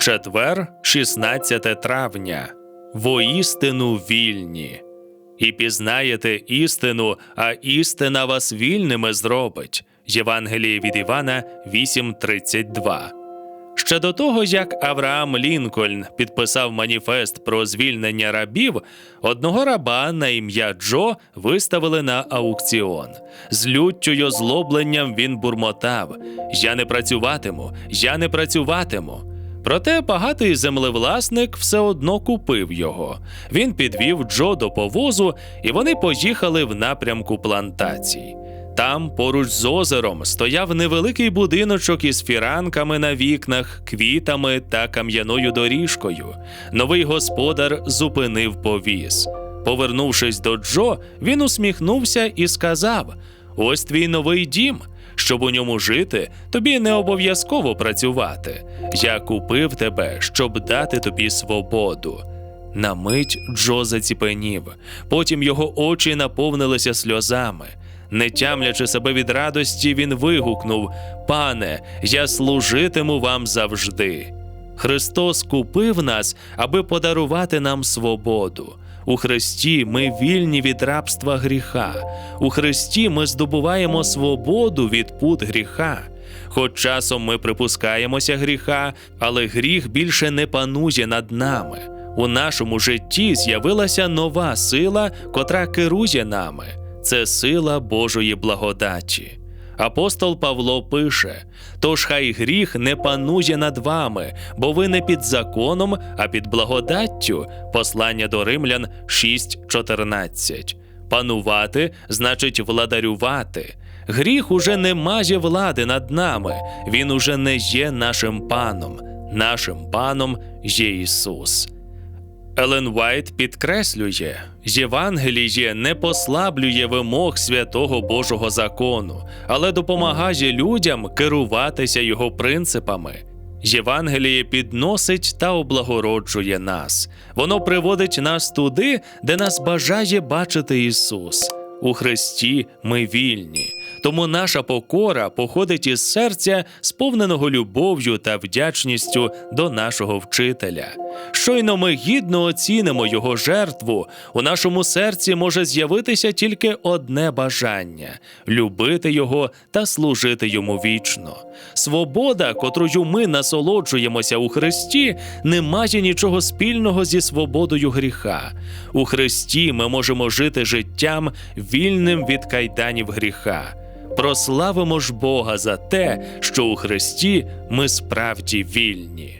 Четвер, 16 травня. Воістину вільні. І пізнаєте істину, а істина вас вільними зробить. Євангеліє від Івана 8.32. Ще до того, як Авраам Лінкольн підписав маніфест про звільнення рабів, одного раба на ім'я Джо виставили на аукціон. З люттю й озлобленням він бурмотав: Я не працюватиму, я не працюватиму. Проте багатий землевласник все одно купив його. Він підвів Джо до повозу, і вони поїхали в напрямку плантацій. Там, поруч з озером, стояв невеликий будиночок із фіранками на вікнах, квітами та кам'яною доріжкою. Новий господар зупинив повіз. Повернувшись до Джо, він усміхнувся і сказав: Ось твій новий дім. Щоб у ньому жити, тобі не обов'язково працювати. Я купив тебе, щоб дати тобі свободу. На мить Джо заціпенів, потім його очі наповнилися сльозами. Не тямлячи себе від радості, він вигукнув: Пане, я служитиму вам завжди. Христос купив нас, аби подарувати нам свободу. У Христі ми вільні від рабства гріха. У Христі ми здобуваємо свободу від пут гріха. Хоч часом ми припускаємося гріха, але гріх більше не панує над нами. У нашому житті з'явилася нова сила, котра керує нами. Це сила Божої благодаті. Апостол Павло пише: Тож хай гріх не панує над вами, бо ви не під законом, а під благодаттю. Послання до римлян 6.14. Панувати значить владарювати. Гріх уже не має влади над нами, він уже не є нашим паном. Нашим паном є Ісус. Елен Вайт підкреслює, Євангеліє не послаблює вимог святого Божого закону, але допомагає людям керуватися його принципами. Євангеліє підносить та облагороджує нас. Воно приводить нас туди, де нас бажає бачити Ісус. У Христі ми вільні. Тому наша покора походить із серця, сповненого любов'ю та вдячністю до нашого вчителя. Щойно ми гідно оцінимо його жертву, у нашому серці може з'явитися тільки одне бажання любити його та служити йому вічно. Свобода, котрою ми насолоджуємося у Христі, не має нічого спільного зі свободою гріха. У Христі ми можемо жити життям вільним від кайданів гріха. Прославимо ж Бога за те, що у Христі ми справді вільні.